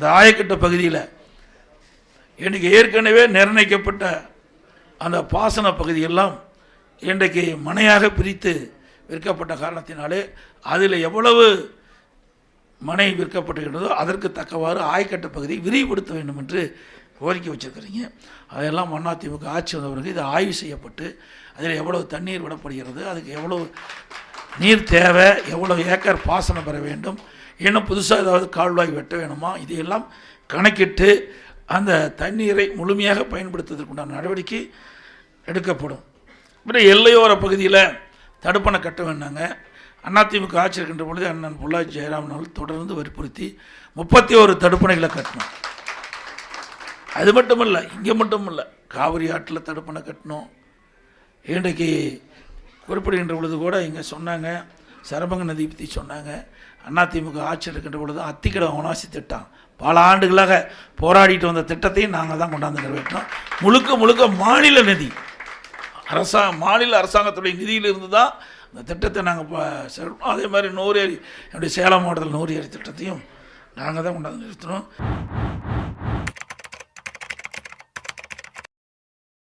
இந்த ஆயக்கட்ட பகுதியில் இன்றைக்கு ஏற்கனவே நிர்ணயிக்கப்பட்ட அந்த பாசன பகுதியெல்லாம் இன்றைக்கு மனையாக பிரித்து விற்கப்பட்ட காரணத்தினாலே அதில் எவ்வளவு மனை விற்கப்பட்டுகின்றதோ அதற்கு தக்கவாறு ஆயக்கட்ட பகுதியை விரிவுபடுத்த வேண்டும் என்று கோரிக்கை வச்சுருக்கிறீங்க. அதெல்லாம் அதிமுக ஆட்சி வந்த பிறகு இது ஆய்வு செய்யப்பட்டு அதில் எவ்வளவு தண்ணீர் விடப்படுகிறது அதுக்கு எவ்வளவு நீர் தேவை எவ்வளவு ஏக்கர் பாசனம் பெற வேண்டும் இன்னும் புதுசாக ஏதாவது கால்வாய் வெட்ட வேணுமா? இதையெல்லாம் கணக்கிட்டு அந்த தண்ணீரை முழுமையாக பயன்படுத்துவதற்குண்டான நடவடிக்கை எடுக்கப்படும். அப்புறம் எல்லையோர பகுதியில் தடுப்பணை கட்ட வேண்டாங்க. அதிமுக ஆட்சி இருக்கின்ற பொழுது அண்ணன் பொள்ளாச்சி ஜெயராமன் அவர்கள் தொடர்ந்து வற்புறுத்தி முப்பத்தி ஒரு தடுப்பணைகளை கட்டணும் அது மட்டும் இல்லை இங்கே மட்டும் இல்லை காவிரி ஆற்றில் தடுப்பணை கட்டணும். இன்றைக்கு குறிப்பிடுகின்ற பொழுது கூட இங்கே சொன்னாங்க சரபங்க நதி பற்றி சொன்னாங்க. அதிமுக ஆட்சி இருக்கின்ற பொழுது அத்திக்கடை உணவாசி திட்டம் பல ஆண்டுகளாக போராடிட்டு வந்த திட்டத்தையும் நாங்கள் தான் கொண்டாந்து நிறைவேற்றினோம். முழுக்க முழுக்க மாநில நிதி. அரசா மாநில அரசாங்கத்துடைய நிதியிலிருந்து தான் அந்த திட்டத்தை நாங்கள் இப்போ அதே மாதிரி நூறு ஏரி என்னுடைய சேலம் மாவட்டத்தில் நூறு ஏரி திட்டத்தையும் நாங்கள் தான் கொண்டாந்து நிறுத்தினோம்.